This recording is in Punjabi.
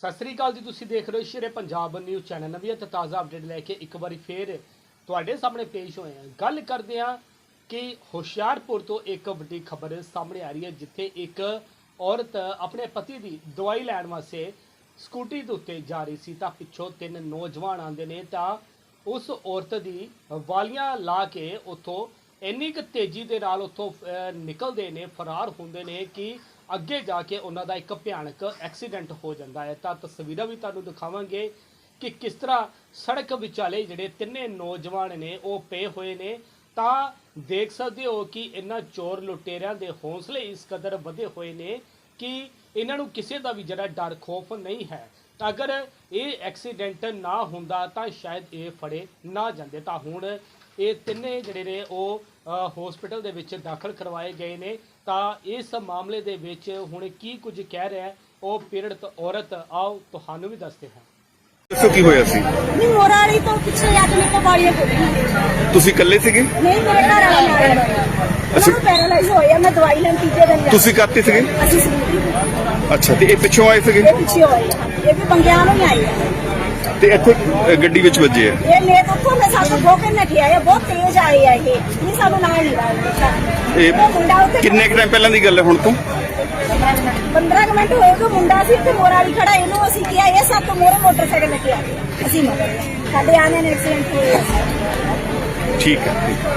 ਸਤਿ ਸ੍ਰੀ ਅਕਾਲ ਜੀ, ਤੁਸੀਂ ਦੇਖ ਰਹੇ ਹੋ ਸ਼ੇਰੇ ਪੰਜਾਬ ਨਿਊਜ਼ ਚੈਨਲ ਨਵੀਂ ਅਤੇ ਤਾਜ਼ਾ ਅਪਡੇਟ ਲੈ ਕੇ ਇੱਕ ਵਾਰੀ ਫੇਰ ਤੁਹਾਡੇ ਸਾਹਮਣੇ ਪੇਸ਼ ਹੋਏ ਹਾਂ। ਗੱਲ ਕਰਦੇ ਹਾਂ ਕਿ ਹੁਸ਼ਿਆਰਪੁਰ ਤੋਂ ਇੱਕ ਵੱਡੀ ਖਬਰ ਸਾਹਮਣੇ ਆ ਰਹੀ ਹੈ, ਜਿੱਥੇ ਇੱਕ ਔਰਤ ਆਪਣੇ ਪਤੀ ਦੀ ਦਵਾਈ ਲੈਣ ਵਾਸਤੇ ਸਕੂਟੀ ਦੇ ਉੱਤੇ ਜਾ ਰਹੀ ਸੀ। ਤਾਂ ਪਿੱਛੋਂ ਤਿੰਨ ਨੌਜਵਾਨ ਆਉਂਦੇ ਨੇ, ਤਾਂ ਉਸ ਔਰਤ ਦੀ ਵਾਲੀਆਂ ਲਾ ਕੇ ਉੱਥੋਂ ਇੰਨੀ ਕੁ ਤੇਜ਼ੀ ਦੇ ਨਾਲ ਉੱਥੋਂ ਨਿਕਲਦੇ ਨੇ, ਫਰਾਰ ਹੁੰਦੇ ਨੇ ਕਿ ਅੱਗੇ ਜਾ ਕੇ ਉਹਨਾਂ ਦਾ ਇੱਕ ਭਿਆਨਕ ਐਕਸੀਡੈਂਟ ਹੋ ਜਾਂਦਾ ਹੈ। ਤਾਂ ਤਸਵੀਰਾਂ ਵੀ ਤੁਹਾਨੂੰ ਦਿਖਾਵਾਂਗੇ ਕਿ ਕਿਸ ਤਰ੍ਹਾਂ ਸੜਕ ਵਿਚਾਲੇ ਜਿਹੜੇ ਤਿੰਨੇ ਨੌਜਵਾਨ ਨੇ, ਉਹ ਪਏ ਹੋਏ ਨੇ। ਤਾਂ ਦੇਖ ਸਕਦੇ ਹੋ ਕਿ ਇਹਨਾਂ ਚੋਰ ਲੁਟੇਰਿਆਂ ਦੇ ਹੌਸਲੇ ਇਸ ਕਦਰ ਵਧੇ ਹੋਏ ਨੇ ਕਿ ਇਹਨਾਂ ਨੂੰ ਕਿਸੇ ਦਾ ਵੀ ਜਿਹੜਾ ਡਰ, ਖੋਫ ਨਹੀਂ ਹੈ। ਅਗਰ ਇਹ ਐਕਸੀਡੈਂਟ ਨਾ ਹੁੰਦਾ ਤਾਂ ਸ਼ਾਇਦ ਇਹ ਫੜੇ ਨਾ ਜਾਂਦੇ। ਤਾਂ ਹੁਣ ਇਹ ਤਿੰਨੇ ਜਿਹੜੇ ਨੇ ਉਹ ਹਸਪੀਟਲ ਦੇ ਵਿੱਚ ਦਾਖਲ ਕਰਵਾਏ ਗਏ ਨੇ। ਤਾਂ ਇਸ ਮਾਮਲੇ ਦੇ ਵਿੱਚ ਹੁਣ ਕੀ ਕੁਝ ਕਹਿ ਰਿਹਾ ਉਹ ਪੀੜਤ ਔਰਤ ਆਓ ਤੁਹਾਨੂੰ ਵੀ ਦੱਸਦੇ ਹਾਂ। ਦੱਸੋ ਕੀ ਹੋਇਆ ਸੀ? ਨਹੀਂ ਮੋਰਾ ਵਾਲੀ ਤੋਂ ਪਿੱਛੇ ਆ ਕੇ ਮੇਰੇ ਕੋਲ ਗਾਲੀਆਂ ਬੋਲੀਆਂ ਤੁਸੀਂ ਇਕੱਲੇ ਸੀਗੇ? ਨਹੀਂ ਮੇਰੇ ਘਰ ਵਾਲਾ ਨਾਲ ਅਸੀਂ ਪੈਰਾਲਾਈਜ਼ ਹੋਏ ਆ ਮੈਂ ਦਵਾਈ ਲੈਣ ਤੀਜੇ ਦਿਨ ਜਾ ਤੁਸੀਂ ਕਰਤੇ ਸੀਗੇ? ਅਸੀਂ ਤੇ ਅੱਛਾ ਤੇ ਇਹ ਪਿੱਛੋਂ ਆਏ ਸੀਗੇ? ਇਹ ਪਿੱਛੇ ਹੋਏ ਆ। ਇਹ ਵੀ ਬੰਗਿਆਂ ਨੂੰ ਹੀ ਆਈ ਆ। ਤੇ ਇੱਥੇ ਅ, ਗੱਡੀ ਵਿੱਚ ਵੱਜੇ ਆ। ਇਹ ਨੇ ਤੋਂ ਤੋਂ ਸਾਨੂੰ ਧੋਕੇ ਨਾ ਕਿਹਾ ਇਹ ਬਹੁਤ ਤੇਜ਼ ਆਏ ਆ ਇਹ। ਇਹ ਸਾਨੂੰ ਨਾਲ ਨਹੀਂ ਰਹਾ ਇਹ ਮੁੰਡਾ ਉੱਤੇ ਕਿੰਨੇ ਕੁ ਟਾਈਮ ਪਹਿਲਾਂ ਦੀ ਗੱਲ ਹੈ ਹੁਣ ਤੋਂ? 15 ਕੁ ਮਿੰਟ ਹੋਏ ਕਿ ਮੁੰਡਾ ਸੀ ਤੇ ਮੋਰਾ ਵਾਲੀ ਖੜਾ ਇਹਨੂੰ ਅਸੀਂ ਕਿਹਾ ਇਹ ਸਭ ਤੋਂ ਮੋਰੇ ਮੋਟਰਸਾਈਕਲ ਗਏ। ਅਸੀਂ ਮਗਰ ਸਾਡੇ ਆਨੇ ਨੇ ਐਕਸੀਡੈਂਟ ਹੋਇਆ। ਠੀਕ ਹੈ ਠੀਕ ਹੈ।